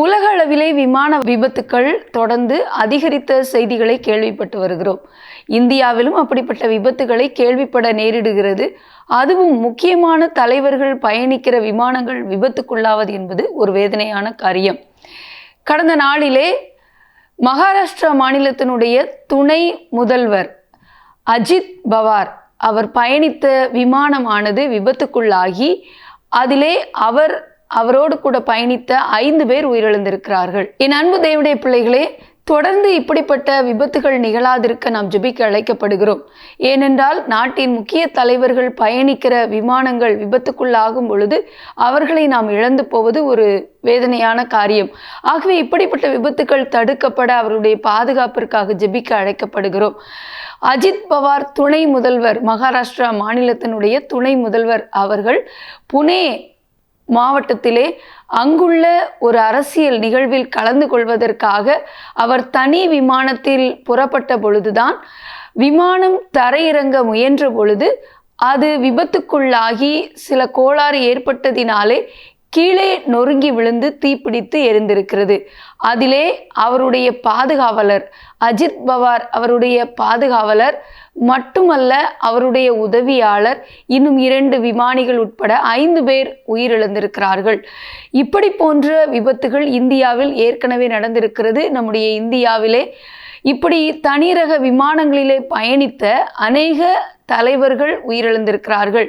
உலக அளவிலே விமான விபத்துக்கள் தொடர்ந்து அதிகரித்த செய்திகளை கேள்விப்பட்டு வருகிறோம். இந்தியாவிலும் அப்படிப்பட்ட விபத்துகளை கேள்விப்பட நேரிடுகிறது. அதுவும் முக்கியமான தலைவர்கள் பயணிக்கிற விமானங்கள் விபத்துக்குள்ளாவது என்பது ஒரு வேதனையான காரியம். கடந்த நாளிலே மகாராஷ்டிரா மாநிலத்தினுடைய துணை முதல்வர் அஜித் பவார் அவர் பயணித்த விமானமானது விபத்துக்குள்ளாகி அதிலே அவர் அவரோடு கூட பயணித்த ஐந்து பேர் உயிரிழந்திருக்கிறார்கள். என் அன்பு தேவடைய பிள்ளைகளே தொடர்ந்து இப்படிப்பட்ட விபத்துகள் நிகழாதிருக்க நாம் ஜெபிக்க அழைக்கப்படுகிறோம். ஏனென்றால் நாட்டின் முக்கிய தலைவர்கள் பயணிக்கிற விமானங்கள் விபத்துக்குள்ளாகும் பொழுது அவர்களை நாம் இழந்து போவது ஒரு வேதனையான காரியம். ஆகவே இப்படிப்பட்ட விபத்துக்கள் தடுக்கப்பட அவருடைய பாதுகாப்பிற்காக ஜெபிக்க அழைக்கப்படுகிறோம். அஜித் பவார் துணை முதல்வர் மகாராஷ்டிரா மாநிலத்தினுடைய துணை முதல்வர் அவர்கள் புனே மாவட்டத்திலே அங்குள்ள ஒரு அரசியல் நிகழ்வில் கலந்து கொள்வதற்காக அவர் தனி விமானத்தில் புறப்பட்ட பொழுதுதான் விமானம் தரையிறங்க முயன்ற பொழுது அது விபத்துக்குள்ளாகி சில கோளாறு ஏற்பட்டதினாலே கீழே நொறுங்கி விழுந்து தீப்பிடித்து எரிந்திருக்கிறது. அதிலே அவருடைய பாதுகாவலர் அஜித் பவார் அவருடைய பாதுகாவலர் மட்டுமல்ல அவருடைய உதவியாளர் இன்னும் இரண்டு விமானிகள் உட்பட ஐந்து பேர் உயிரிழந்திருக்கிறார்கள். இப்படி போன்ற விபத்துகள் இந்தியாவில் ஏற்கனவே நடந்திருக்கிறது. நம்முடைய இந்தியாவிலே இப்படி தனிரக விமானங்களிலே பயணித்த அநேக தலைவர்கள் உயிரிழந்திருக்கிறார்கள்.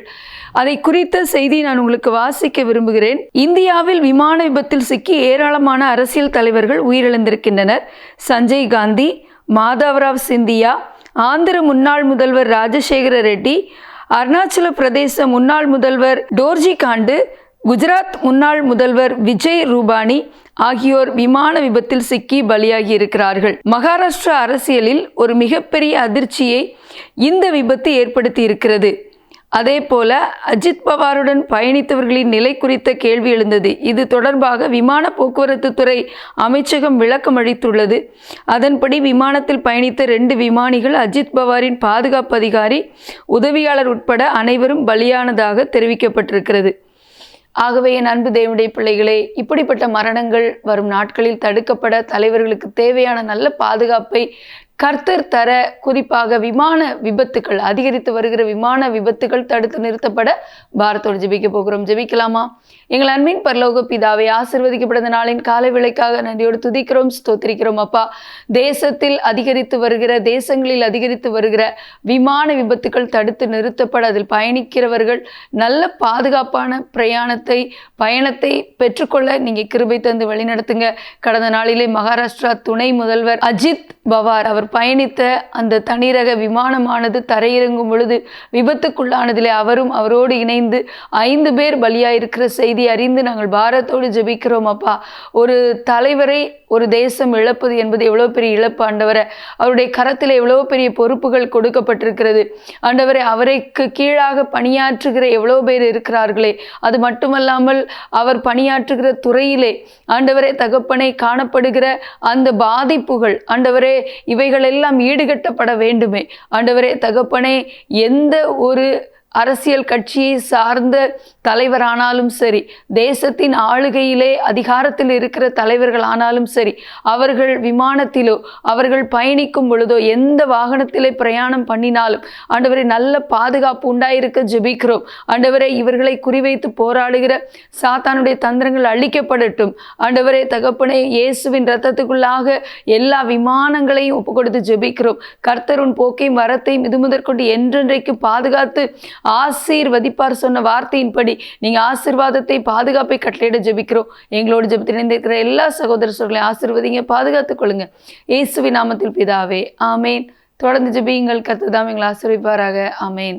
அதை குறித்த செய்தி நான் உங்களுக்கு வாசிக்க விரும்புகிறேன். இந்தியாவில் விமான விபத்தில் சிக்கி ஏராளமான அரசியல் தலைவர்கள் உயிரிழந்திருக்கின்றனர். சஞ்சய் காந்தி மாதவராவ் சிந்தியா ஆந்திர முன்னாள் முதல்வர் ராஜசேகர ரெட்டி அருணாச்சல பிரதேச முன்னாள் முதல்வர் டோர்ஜி காண்டு குஜராத் முன்னாள் முதல்வர் விஜய் ரூபானி ஆகியோர் விமான விபத்தில் சிக்கி பலியாகி இருக்கிறார்கள். மகாராஷ்டிரா அரசியலில் ஒரு மிகப்பெரிய அதிர்ச்சியை இந்த விபத்து ஏற்படுத்தி இருக்கிறது. அதே போல அஜித் பவாருடன் பயணித்தவர்களின் நிலை குறித்த கேள்வி எழுந்தது. இது தொடர்பாக விமான போக்குவரத்து துறை அமைச்சகம் விளக்கம் அளித்துள்ளது. அதன்படி விமானத்தில் பயணித்த ரெண்டு விமானிகள் அஜித் பவாரின் பாதுகாப்பு அதிகாரி உதவியாளர் உட்பட அனைவரும் பலியானதாக தெரிவிக்கப்பட்டிருக்கிறது. ஆகவே என் அன்பு தேவனுடைய பிள்ளைகளே இப்படிப்பட்ட மரணங்கள் வரும் நாட்களில் தடுக்கப்பட தலைவர்களுக்கு தேவையான நல்ல பாதுகாப்பை கர்த்தர் தர குறிப்பாக விமான விபத்துகள் அதிகரித்து வருகிற விமான விபத்துகள் தடுத்து நிறுத்தப்பட பாரத்தோடு ஜெபிக்க போகிறோம். ஜெபிக்கலாமா? எங்கள் அன்பின் பரலோக பிதாவை ஆசிர்வதிக்கப்பட்ட நாளின் காலை விளைக்காக நன்றியோடு துதிக்கிறோம் ஸ்தோத்திரிக்கிறோம். அப்பா தேசத்தில் அதிகரித்து வருகிற தேசங்களில் அதிகரித்து வருகிற விமான விபத்துகள் தடுத்து நிறுத்தப்பட அதில் பயணிக்கிறவர்கள் நல்ல பாதுகாப்பான பிரயாணத்தை பயணத்தை பெற்றுக்கொள்ள நீங்கள் கிருபை தந்து வழிநடத்துங்க. கடந்த நாளிலே மகாராஷ்டிரா துணை முதல்வர் அஜித் பவார். அவர் பயணித்த அந்த தனிரக விமானமானது தரையிறங்கும் பொழுது விபத்துக்குள்ளானதிலே அவரும் அவரோடு இணைந்து ஐந்து பேர் பலியாயிருக்கிற செய்தி அறிந்து நாங்கள் பாரத்தோடு ஜெபிக்கிறோம் அப்பா. ஒரு தலைவரை ஒரு தேசம் இழப்பது என்பது எவ்வளோ பெரிய இழப்பு ஆண்டவரை. அவருடைய கரத்தில் எவ்வளோ பெரிய பொறுப்புகள் கொடுக்கப்பட்டிருக்கிறது. ஆண்டவரை அவரைக்கு கீழாக பணியாற்றுகிற எவ்வளோ பேர் இருக்கிறார்களே. அது மட்டுமல்லாமல் அவர் பணியாற்றுகிற துறையிலே ஆண்டவரே தகப்பனை காணப்படுகிற அந்த பாதிப்புகள் ஆண்டவரே இவைகளெல்லாம் ஈடுகட்டப்பட வேண்டுமே. ஆண்டவரே தகப்பனே எந்த ஒரு அரசியல் கட்சியை சார்ந்த தலைவரானாலும் சரி தேசத்தின் ஆளுகையிலே அதிகாரத்தில் இருக்கிற தலைவர்கள் ஆனாலும் சரி அவர்கள் விமானத்திலோ அவர்கள் பயணிக்கும் பொழுதோ எந்த வாகனத்திலே பிரயாணம் பண்ணினாலும் ஆண்டவரை நல்ல பாதுகாப்பு உண்டாயிருக்க ஜெபிக்கிறோம். ஆண்டவரை இவர்களை குறிவைத்து போராடுகிற சாத்தானுடைய தந்திரங்கள் அழிக்கப்படட்டும். ஆண்டவரே தகப்பனே இயேசுவின் ரத்தத்துக்குள்ளாக எல்லா விமானங்களையும் ஒப்பு கொடுத்து ஜெபிக்கிறோம். கர்த்தருன் போக்கையும் வரத்தையும் இது முதற்கொண்டு என்றென்றைக்கு பாதுகாத்து ஆசீர்வதிப்பார் சொன்ன வார்த்தையின்படி நீங்கள் ஆசீர்வாதத்தை பாதுகாப்பை கட்டளையிட ஜெபிக்கிறோம். எங்களோடு ஜெபத்தில் இணைந்திருக்கிற எல்லா சகோதர சகோதரர்களையும் ஆசீர்வதிங்க பாதுகாத்துக் கொள்ளுங்க. இயேசுவி நாமத்தில் பிதாவே ஆமேன். தொடர்ந்து ஜெபியுங்கள் கர்த்தர் எங்களை ஆசீர்விப்பாராக ஆமேன்.